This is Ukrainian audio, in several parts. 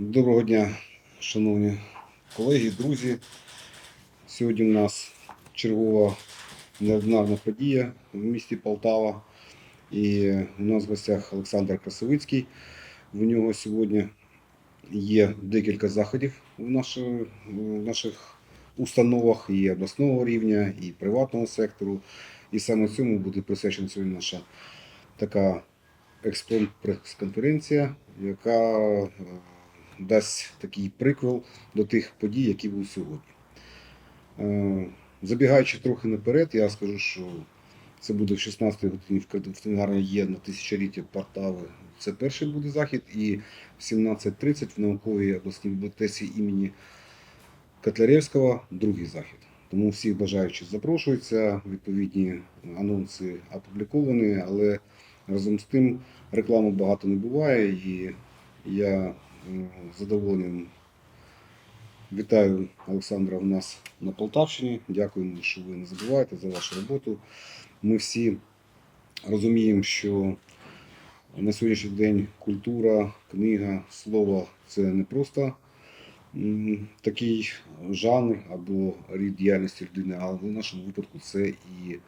Доброго дня, шановні колеги, друзі. Сьогодні у нас чергова неординарна подія в місті Полтава. І у нас в гостях Олександр Красовицький. В нього сьогодні є декілька заходів в наших, в наших установах і обласного рівня, і приватного сектору. І саме цьому буде присвячена сьогодні наша така експромт-прес-конференція, яка е, дасть такий приквел до тих подій, які будуть сьогодні. Е, Забігаючи трохи наперед, я скажу, що це буде в 16 й годині в книгарні є на тисячоліття Полтави. Це перший буде захід, і в 17.30 в науковій обласній бібліотеці імені Котляревського другий захід. Тому всіх бажаючих запрошуються, відповідні анонси опубліковані, але разом з тим реклами багато не буває, і я з задоволенням вітаю Олександра у нас на Полтавщині. Дякуємо, що ви не забуваєте за вашу роботу. Ми всі розуміємо, що на сьогоднішній день культура, книга, слово це не просто такий жанр або рід діяльності людини, але в нашому випадку це і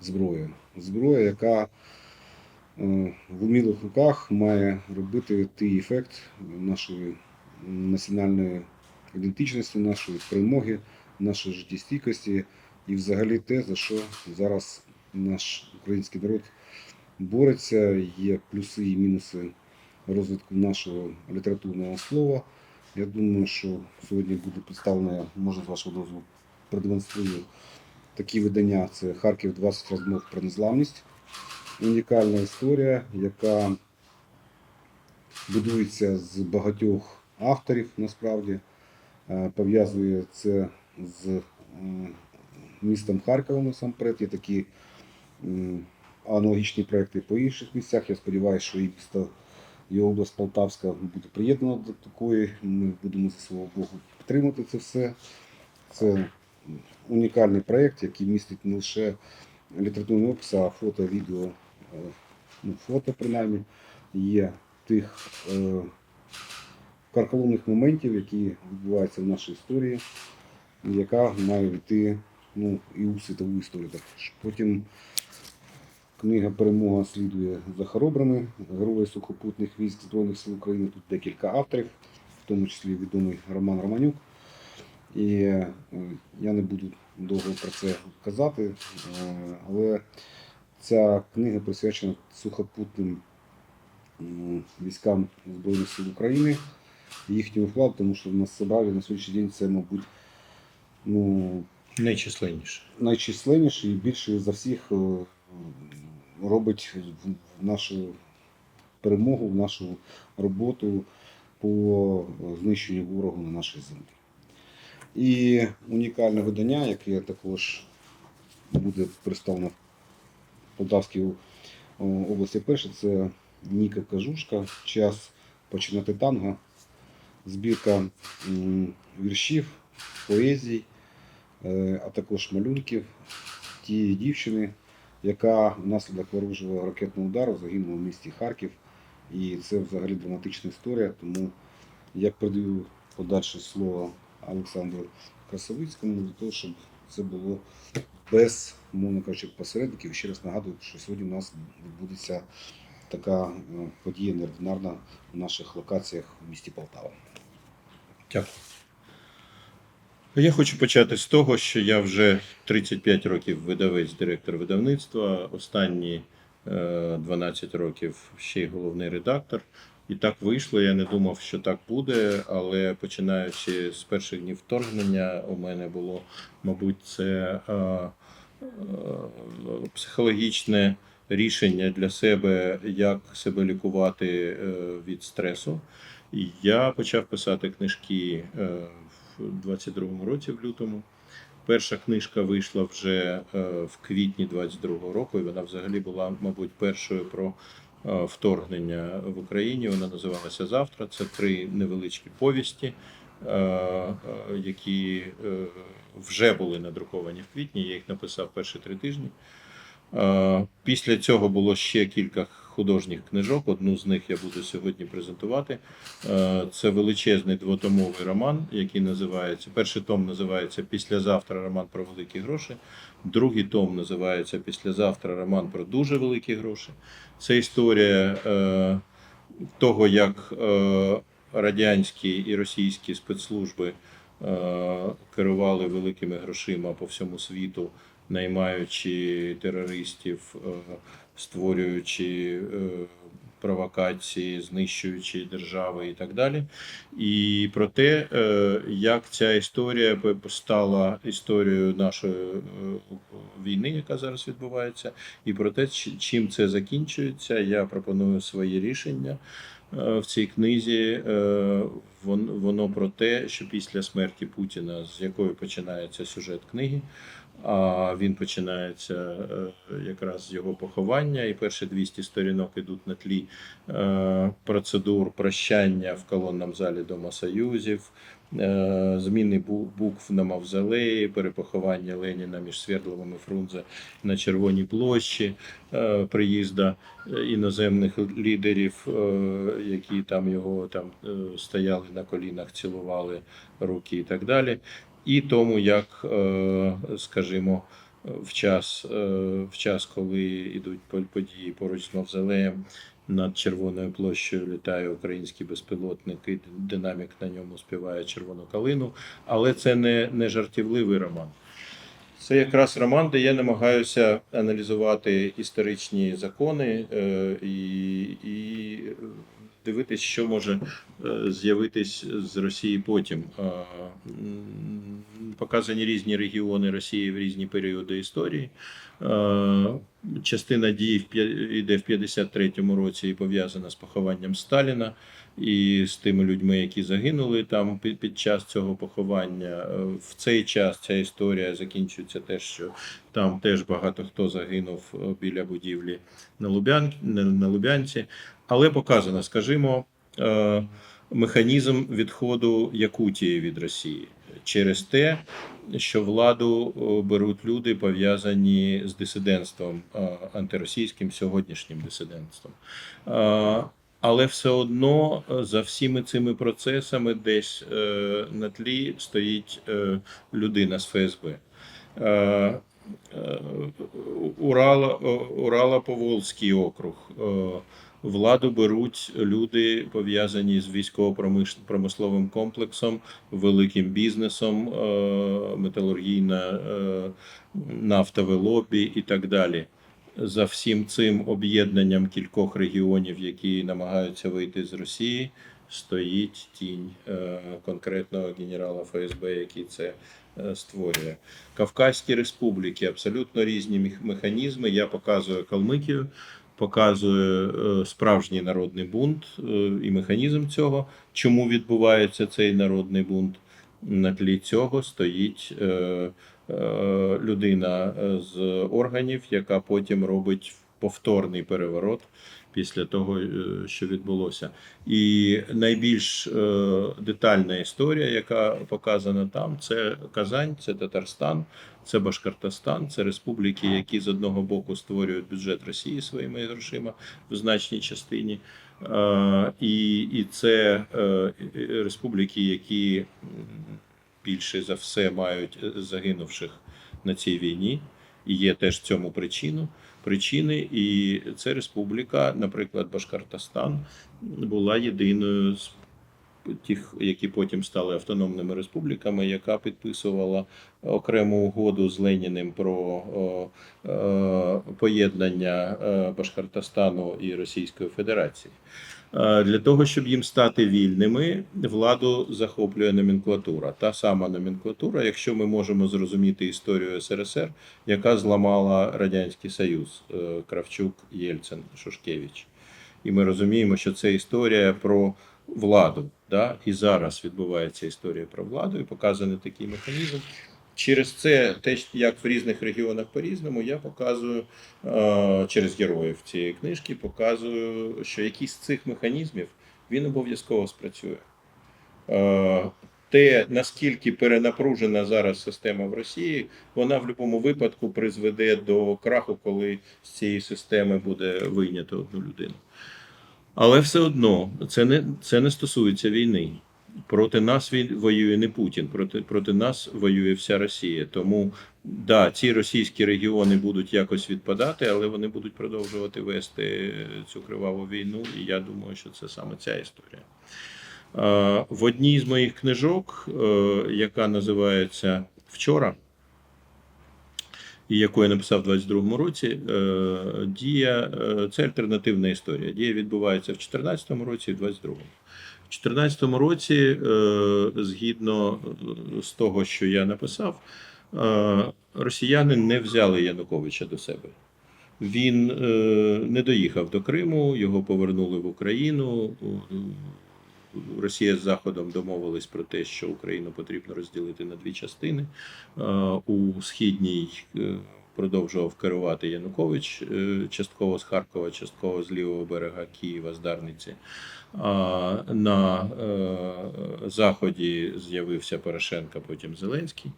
зброя. Зброя, яка в умілих руках має робити той ефект нашої національної ідентичності, нашої перемоги, нашої життєстійкості і взагалі те, за що зараз наш український народ бореться. Є плюси і мінуси розвитку нашого літературного слова. Я думаю, що сьогодні буде представлено, можна з вашого дозволу продемонструю такі видання. Це Харків 20 розмов про незламність. Унікальна історія, яка будується з багатьох авторів насправді. Е, Пов'язує це з містом Харковом насамперед. Є такі аналогічні проекти по інших місцях. Я сподіваюся, що і місто і область Полтавська буде приєднана до такої. Ми будемо зі свого боку підтримати це все. Це унікальний проєкт, який містить не лише літературний опис, а фото, відео, е, ну, фото принаймні є тих е, карколомних моментів, які відбуваються в нашій історії, яка має йти ну, і у світову історію також. Потім книга Перемога слідує за хоробрими, герої сухопутних військ Збройних сил України. Тут декілька авторів, в тому числі відомий Роман Романюк. І е, я не буду довго про це казати, е, але ця книга присвячена сухопутним військам Збройних сил України і їхньому вкладу, тому що на Сибаві на сьогоднішній день це, мабуть, ну, Найчисленніше. найчисленніший і більше за всіх е, робить в- в нашу перемогу, в нашу роботу по знищенню ворогу на нашій землі. І унікальне видання, яке також буде представлено в Полтавській області перше, це Ніка Кажушка, час починати танго, збірка віршів, поезій, е, а також малюнків тієї дівчини, яка внаслідок ворожого ракетного удару загинула в місті Харків. І це взагалі драматична історія, тому я передаю подальше слово Олександру Красовицькому для того, щоб це було без, мовно кажучи, посередників. Ще раз нагадую, що сьогодні у нас відбудеться така е, подія неординарна в наших локаціях в місті Полтава. Дякую. Я хочу почати з того, що я вже 35 років видавець, директор видавництва. Останні е, 12 років ще й головний редактор. І так вийшло. Я не думав, що так буде, але починаючи з перших днів вторгнення, у мене було, мабуть, це е, е, психологічне рішення для себе, як себе лікувати е, від стресу. Я почав писати книжки е, в 22-му році, в лютому. Перша книжка вийшла вже е, в квітні 22-го року, і вона взагалі була, мабуть, першою про е, вторгнення в Україні. Вона називалася Завтра. Це три невеличкі повісті, е, е, які е, вже були надруковані в квітні. Я їх написав перші три тижні. Е, Після цього було ще кілька художніх книжок. Одну з них я буду сьогодні презентувати. Е, Це величезний двотомовий роман, який називається. Перший том називається Післязавтра роман про великі гроші. Другий том називається Післязавтра роман про дуже великі гроші. Це історія е, того, як е, радянські і російські спецслужби е, керували великими грошима по всьому світу, наймаючи терористів, е, створюючи е, провокації, знищуючи держави і так далі. І про те, як ця історія стала історією нашої війни, яка зараз відбувається, і про те, чи- чим це закінчується, я пропоную свої рішення в цій книзі. Е, вон- Воно про те, що після смерті Путіна, з якої починається сюжет книги, а він починається е, якраз з його поховання, і перші 200 сторінок ідуть на тлі е, процедур прощання в колонному залі Дома Союзів, е, зміни букв на мавзолеї, перепоховання Леніна між Свердловим і Фрунзе на Червоній площі, приїзда іноземних лідерів, які там його там стояли на колінах, цілували руки і так далі. І тому, як, е, скажімо, в час, е, в час, коли йдуть по- події поруч з мавзолеєм, над Червоною площею літає український безпілотник, і динамік на ньому співає червону калину. Але це не, не жартівливий роман. Це якраз роман, де я намагаюся аналізувати історичні закони е, і, і дивитись, що може е, з'явитись з Росії потім. Показані різні регіони Росії в різні періоди історії. Частина дій йде в 53-му році і пов'язана з похованням Сталіна і з тими людьми, які загинули там під, час цього поховання. Е, В цей час ця історія закінчується те, що там теж багато хто загинув е, біля будівлі на Лубянці. Але показано, скажімо, е, механізм відходу Якутії від Росії через те, що владу е, беруть люди, пов'язані з дисидентством е, антиросійським сьогоднішнім дисидентством. Але все одно за всіми цими процесами десь на тлі стоїть людина з ФСБ. Урала, Урала Поволзький округ. Владу беруть люди, пов'язані з військово-промисловим комплексом, великим бізнесом, е, металургійна, е, нафтове лобі і так далі. За всім цим об'єднанням кількох регіонів, які намагаються вийти з Росії, стоїть тінь е, конкретного генерала ФСБ, який це створює. Кавказькі республіки абсолютно різні механізми. Я показую Калмикію, показую е, справжній народний бунт е, і механізм цього, чому відбувається цей народний бунт. На тлі цього стоїть е, людина з органів, яка потім робить повторний переворот після того, е, що відбулося. І найбільш е, детальна історія, яка показана там, це Казань, це Татарстан, це Башкортостан, це республіки, які з одного боку створюють бюджет Росії своїми грошима в значній частині. Е, І, і це республіки, які більше за все мають загинувших на цій війні, і є теж цьому причину. Причини, і це республіка, наприклад, Башкортостан, була єдиною з тих, які потім стали автономними республіками, яка підписувала окрему угоду з Леніним про поєднання е, Башкортостану і Російської Федерації. Е, Для того, щоб їм стати вільними, владу захоплює номенклатура. Та сама номенклатура, якщо ми можемо зрозуміти історію СРСР, яка зламала Радянський Союз е, Кравчук, Єльцин, Шушкевич. І ми розуміємо, що це історія про владу. Да? І зараз відбувається історія про владу, і показаний такий механізм. Через це, те, як в різних регіонах по-різному, я показую е, через героїв цієї книжки, показую, що якийсь з цих механізмів він обов'язково спрацює. Е, те, наскільки перенапружена зараз система в Росії, вона в будь-якому випадку призведе до краху, коли з цієї системи буде вийнято одну людину. Але все одно це не, це не стосується війни. Проти нас він воює не Путін, проти, проти нас воює вся Росія. Тому да, ці російські регіони будуть якось відпадати, але вони будуть продовжувати вести цю криваву війну. І я думаю, що це саме ця історія. В одній з моїх книжок, е, яка називається Вчора, і яку я написав у 22-му році, е, дія е, це альтернативна історія. Дія відбувається в 14-му році і в 22-му. В 14-му році, е, згідно е, з того, що я написав, е, росіяни не взяли Януковича до себе. Він не доїхав до Криму, його повернули в Україну. Росія з Заходом домовились про те, що Україну потрібно розділити на дві частини. У східній продовжував керувати Янукович е, частково з Харкова, частково з лівого берега Києва, з Дарниці. А на е, заході з'явився Порошенко, потім Зеленський.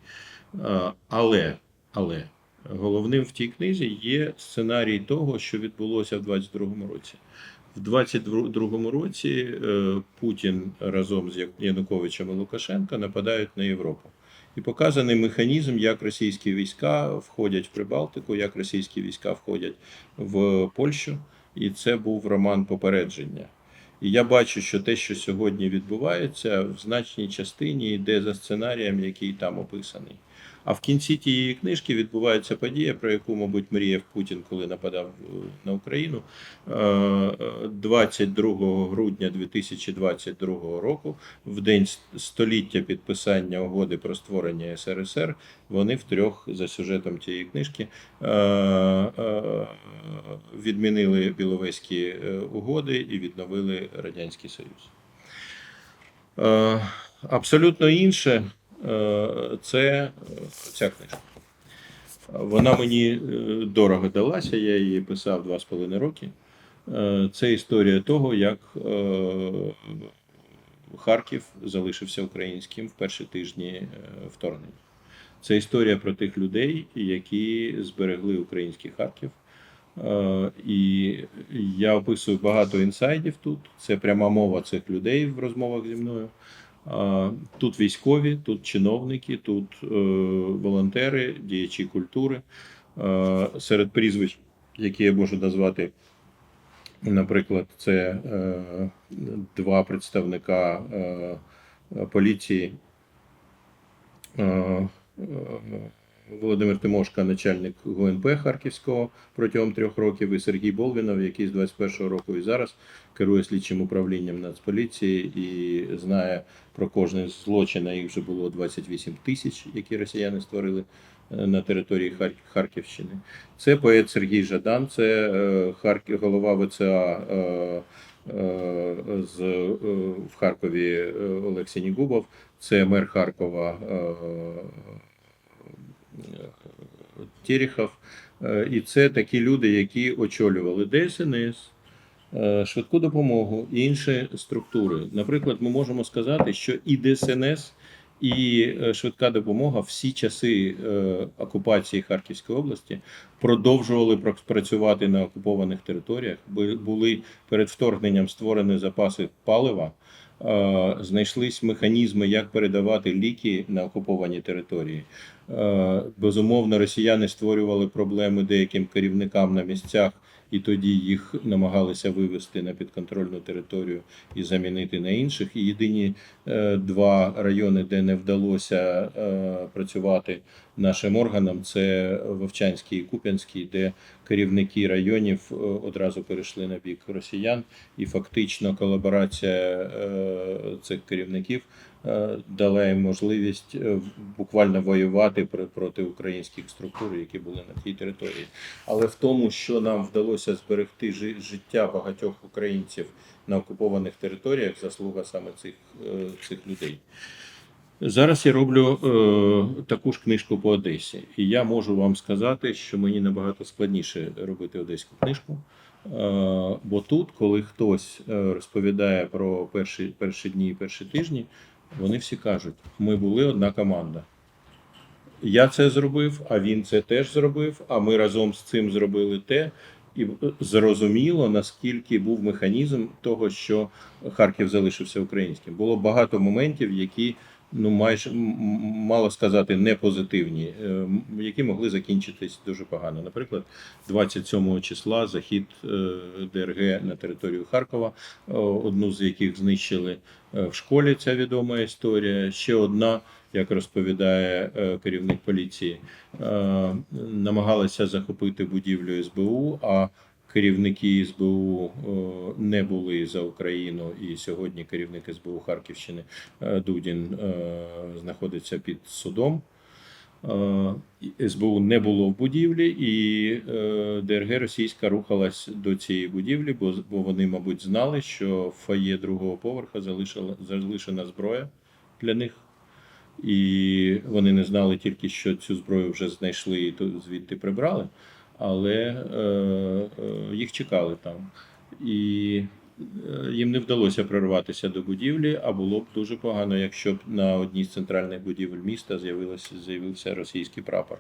Але, але головним в тій книзі є сценарій того, що відбулося в 22-му році. В 22-му році е, Путін разом з Януковичем і Лукашенко нападають на Європу. І показаний механізм, як російські війська входять в Прибалтику, як російські війська входять в Польщу. І це був роман попередження. І я бачу, що те, що сьогодні відбувається, в значній частині йде за сценарієм, який там описаний. А в кінці тієї книжки відбувається подія, про яку, мабуть, мріяв Путін, коли нападав е, на Україну. Е, е, 22 грудня 2022 року, в день століття підписання угоди про створення СРСР, вони втрьох за сюжетом цієї книжки е, е, відмінили Біловезькі е, угоди і відновили Радянський Союз. Е, Абсолютно інше е, це е, ця книжка. Вона мені е, дорого далася, я її писав два з половиною роки. Е, Це історія того, як е, Харків залишився українським в перші тижні е, вторгнення. Це історія про тих людей, які зберегли український Харків. Е, І я описую багато інсайдів тут. Це пряма мова цих людей в розмовах зі мною. Тут військові, тут чиновники, тут е, волонтери, діячі культури. Е, Серед прізвищ, які я можу назвати, наприклад, це е, два представника поліції. Володимир Тимошка, начальник ГУНП Харківського протягом трьох років, і Сергій Болвінов, який з 21-го року і зараз керує слідчим управлінням Нацполіції і знає про кожний злочин, а їх вже було 28 тисяч, які росіяни створили е, на території Харківщини. Це поет Сергій Жадан, це е, голова ВЦА е, з, в Харкові Олексій Нігубов, це мер Харкова Терехов. Е, І це такі люди, які очолювали ДСНС, е, швидку допомогу і інші структури. Наприклад, ми можемо сказати, що і ДСНС, і е, швидка допомога всі часи окупації Харківської області продовжували працювати на окупованих територіях. Бу- Були перед вторгненням створені запаси палива. Знайшлись механізми, як передавати ліки на окуповані території. Е, Безумовно, росіяни створювали проблеми деяким керівникам на місцях, і тоді їх намагалися вивести на підконтрольну територію і замінити на інших. І єдині е, два райони, де не вдалося е, працювати нашим органам, це Вовчанський і Куп'янський, де керівники районів одразу перейшли на бік росіян, і фактично колаборація цих керівників дала їм можливість е, буквально воювати пр- проти українських структур, які були на тій території. Але в тому, що нам вдалося зберегти життя багатьох українців на окупованих територіях, заслуга саме цих, е, цих людей. Зараз я роблю е, таку ж книжку по Одесі, і я можу вам сказати, що мені набагато складніше робити одеську книжку. Е, бо тут, коли хтось е, розповідає про перші, перші дні і перші тижні, Вони всі кажуть: ми були одна команда. Я це зробив, а він це теж зробив, а ми разом з цим зробили те. І зрозуміло, наскільки був механізм того, що Харків залишився українським. Було багато моментів, які ну майже мало сказати не позитивні, е, які могли закінчитись дуже погано. Наприклад, 27 числа захід е, ДРГ на територію Харкова, одну з яких знищили е, в школі. Ця відома історія. Ще одна, як розповідає керівник поліції, намагалися захопити будівлю СБУ. а Керівники СБУ е, не були за Україну, і сьогодні керівник СБУ Харківщини е, Дудін е, знаходиться під судом. СБУ не було в будівлі, і ДРГ російська рухалась до цієї будівлі, бо, бо вони, мабуть, знали, що в фоє другого поверха залишила, залишена зброя для них. І вони не знали тільки, що цю зброю вже знайшли і звідти прибрали, але е, е, їх чекали там. І е, їм не вдалося прорватися до будівлі, а було б дуже погано, якщо б на одній з центральних будівель міста з'явився російський прапор.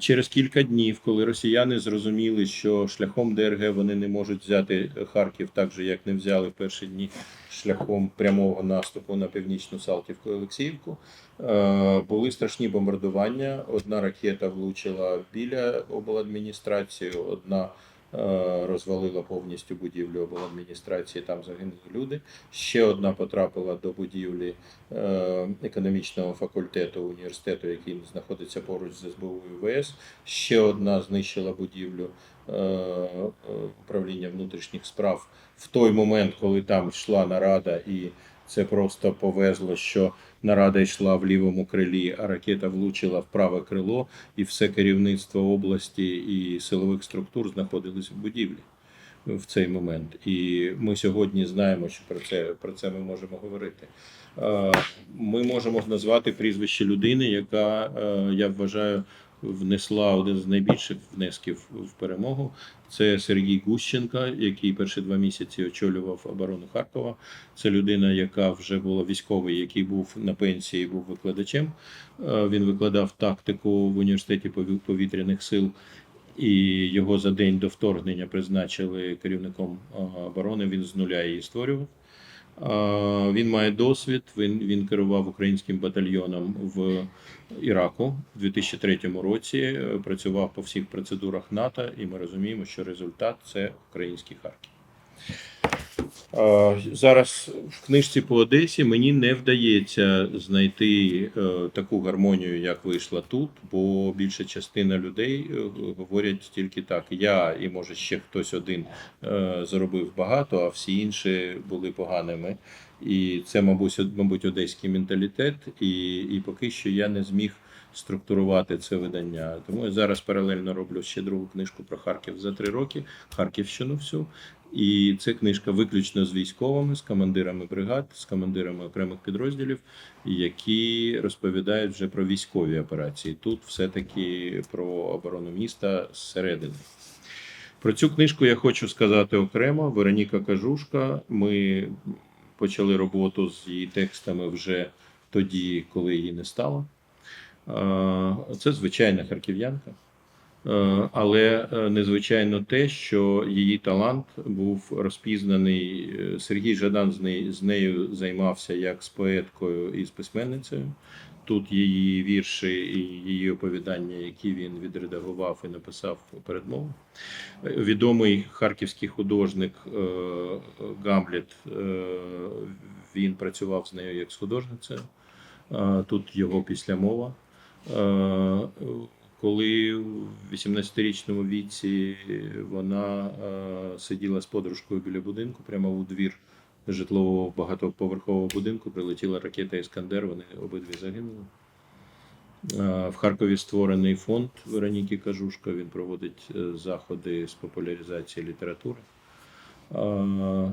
Через кілька днів, коли росіяни зрозуміли, що шляхом ДРГ вони не можуть взяти Харків так же, як не взяли в перші дні шляхом прямого наступу на північну Салтівку Олексіївку, були страшні бомбардування. Одна ракета влучила біля обладміністрації, одна е, розвалила повністю будівлю обладміністрації, там загинули люди. Ще одна потрапила до будівлі е, економічного факультету університету, який знаходиться поруч з СБУ ВС. Ще одна знищила будівлю е, управління внутрішніх справ в той момент, коли там йшла нарада, і це просто повезло, що нарада йшла в лівому крилі, а ракета влучила в праве крило, і все керівництво області і силових структур знаходились в будівлі в цей момент. І ми сьогодні знаємо, що про це, про це ми можемо говорити. Е, Ми можемо назвати прізвище людини, яка, е, я вважаю, внесла один з найбільших внесків в перемогу. Це Сергій Гущенка, який перші два місяці очолював оборону Харкова. Це людина, яка вже була військовий, який був на пенсії, був викладачем. Е, Він викладав тактику в університеті пові- повітряних сил. І його за день до вторгнення призначили керівником е, оборони. Він з нуля її створював. Він має досвід. Він, він керував українським батальйоном в Іраку в 2003 році. Працював по всіх процедурах НАТО, і ми розуміємо, що результат це український Харків. Е, Зараз в книжці по Одесі мені не вдається знайти е, таку гармонію, як вийшла тут, бо більша частина людей е, говорять тільки так: я і може ще хтось один заробив багато, а всі інші були поганими. І це, мабуть, мабуть, одеський менталітет, і, і поки що я не зміг структурувати це видання. Тому я зараз паралельно роблю ще другу книжку про Харків за три роки, Харківщину всю. І це книжка виключно з військовими, з командирами бригад, з командирами окремих підрозділів, які розповідають вже про військові операції. Тут все-таки про оборону міста зсередини. Про цю книжку я хочу сказати окремо. Вероніка Кажушка. Ми почали роботу з її текстами вже тоді, коли її не стало. Це звичайна харків'янка. Е, Але е, незвичайно те, що її талант був розпізнаний. Е, Сергій Жадан з нею, займався як з поеткою і з письменницею. Тут її вірші і її оповідання, які він відредагував і написав передмову. Відомий харківський художник Гамлет. е, Він працював з нею як з художницею. Тут його післямова. Коли в 18-річному віці вона е, сиділа з подружкою біля будинку, прямо у двір житлового багатоповерхового будинку прилетіла ракета Іскандер, вони обидві загинули. Е, В Харкові створений фонд Вероніки Кажушка. Він проводить е, заходи з популяризації літератури. Е,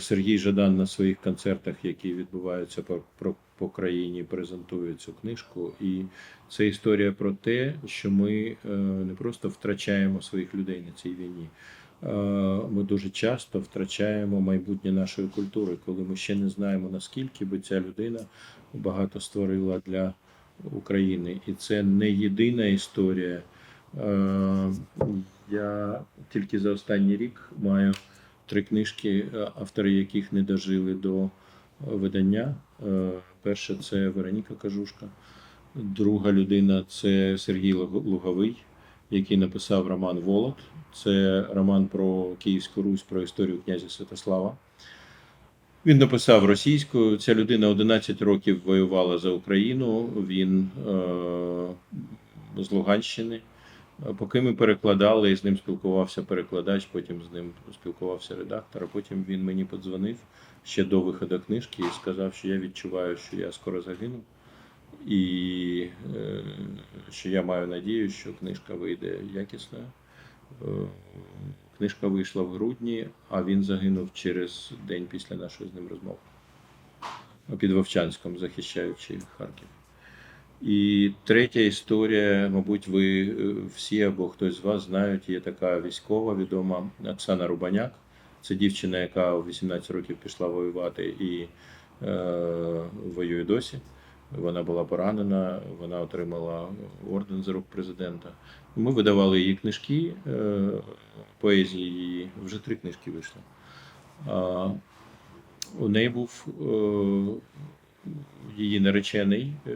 Сергій Жадан на своїх концертах, які відбуваються по, по, по країні, презентує цю книжку. І це історія про те, що ми е, не просто втрачаємо своїх людей на цій війні, ми дуже часто втрачаємо майбутнє нашої культури, коли ми ще не знаємо наскільки би ця людина багато створила для України. І це не єдина історія. Е, Я тільки за останній рік маю три книжки, е, автори яких не дожили до видання. Е, Перша це Вероніка Кажушка, друга людина це Сергій Луг- Луговий, який написав роман Волод. Це роман про Київську Русь, про історію князя Святослава. Він написав російською. Ця людина 11 років воювала за Україну. Він е, з Луганщини. Поки ми перекладали, і з ним спілкувався перекладач, потім з ним спілкувався редактор, а потім він мені подзвонив ще до виходу книжки і сказав, що я відчуваю, що я скоро загину, і е, що я маю надію, що книжка вийде якісною. Е, Книжка вийшла в грудні, а він загинув через день після нашої з ним розмови під Вовчанськом, захищаючи Харків. І третя історія, мабуть, ви е, всі або хтось з вас знають, є така військова відома Оксана Рубаняк. Це дівчина, яка у 18 років пішла воювати і е, воює досі. Вона була поранена, вона отримала орден за рук президента. Ми видавали її книжки, е, поезії її, вже три книжки вийшло. А, у неї був е, її наречений, е,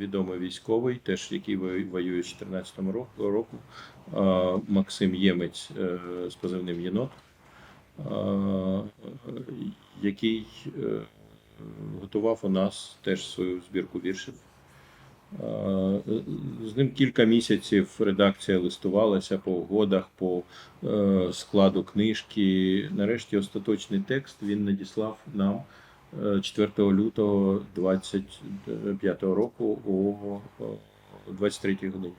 відомий військовий, теж який воює з 14 року, Максим Ємець е, з позивним Єнот, який е, готував у нас теж свою збірку віршів. З ним кілька місяців редакція листувалася по угодах, по складу книжки. Нарешті остаточний текст він надіслав нам 4 лютого 25 року о 23 годині.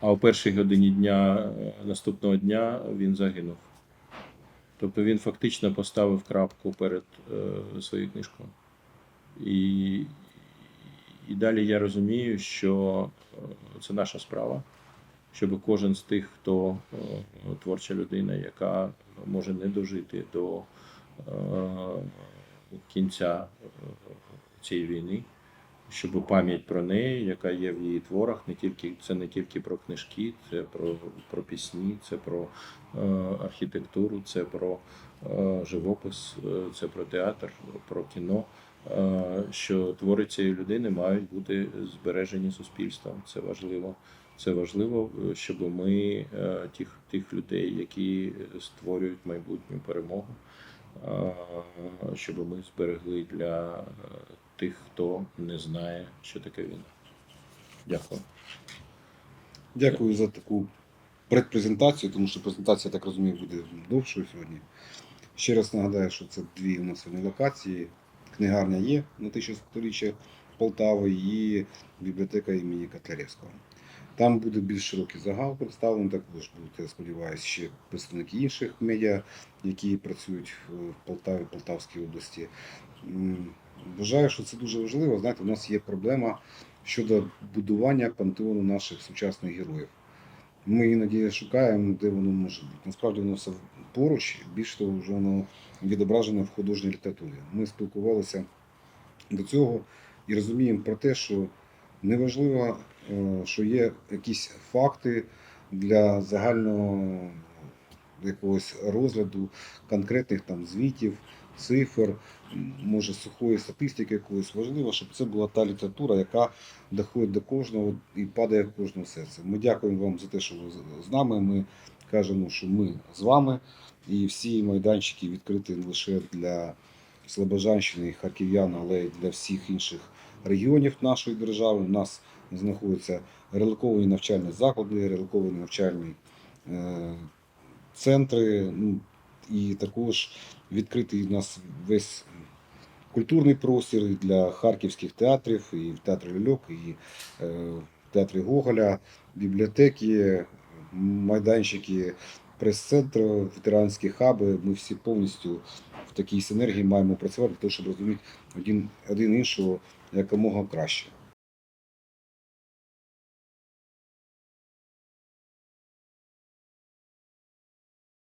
А о першій годині дня е, наступного дня він загинув. Тобто він фактично поставив крапку перед е, своєю книжкою. І, і далі я розумію, що е, це наша справа, щоб кожен з тих, хто е, творча людина, яка може не дожити до е, кінця е, цієї війни, щоб пам'ять про неї, яка є в її творах, не тільки це не тільки про книжки, це про, про пісні, це про е, архітектуру, це про е, живопис, е, це про театр, про кіно. е, Що твори цієї людини мають бути збережені суспільством. Це важливо. Це важливо, е, щоб ми тих, тих людей, які створюють майбутню перемогу, щоб ми зберегли для е, тих, хто не знає, що таке війна. Дякую. Дякую за таку предпрезентацію, тому що презентація, так розумію, буде довшою сьогодні. Ще раз нагадаю, що це дві у нас локації. Книгарня є на 1000-річчя Полтави і бібліотека імені Котляревського. Там буде більш широкий загал представлений, також будуть, я сподіваюся, ще представники інших медіа, які працюють в Полтаві, Полтавській області. Вважаю, що це дуже важливо. Знаєте, у нас є проблема щодо будування пантеону наших сучасних героїв. Ми іноді шукаємо, де воно може бути. Насправді воно все поруч, більш того, вже воно відображено в художній літературі. Ми спілкувалися до цього і розуміємо про те, що неважливо, що є якісь факти для загального якогось розгляду конкретних там звітів, цифр, може сухої статистики якоїсь. Важливо, щоб це була та література, яка доходить до кожного і падає в кожного серце. Ми дякуємо вам за те, що ви з- з нами. Ми кажемо, що ми з вами, і всі майданчики відкриті не лише для Слобожанщини, харків'ян, але й для всіх інших регіонів нашої держави. У нас знаходяться релоковані навчальні заклади, релоковані навчальні е, центри. Ну, і також відкритий у нас весь культурний простір для харківських театрів, і в театрі Льок, і е, в театрі Гоголя, бібліотеки, майданчики, прес-центр, ветеранські хаби. Ми всі повністю в такій синергії маємо працювати для того, щоб розуміти один, один іншого якомога краще.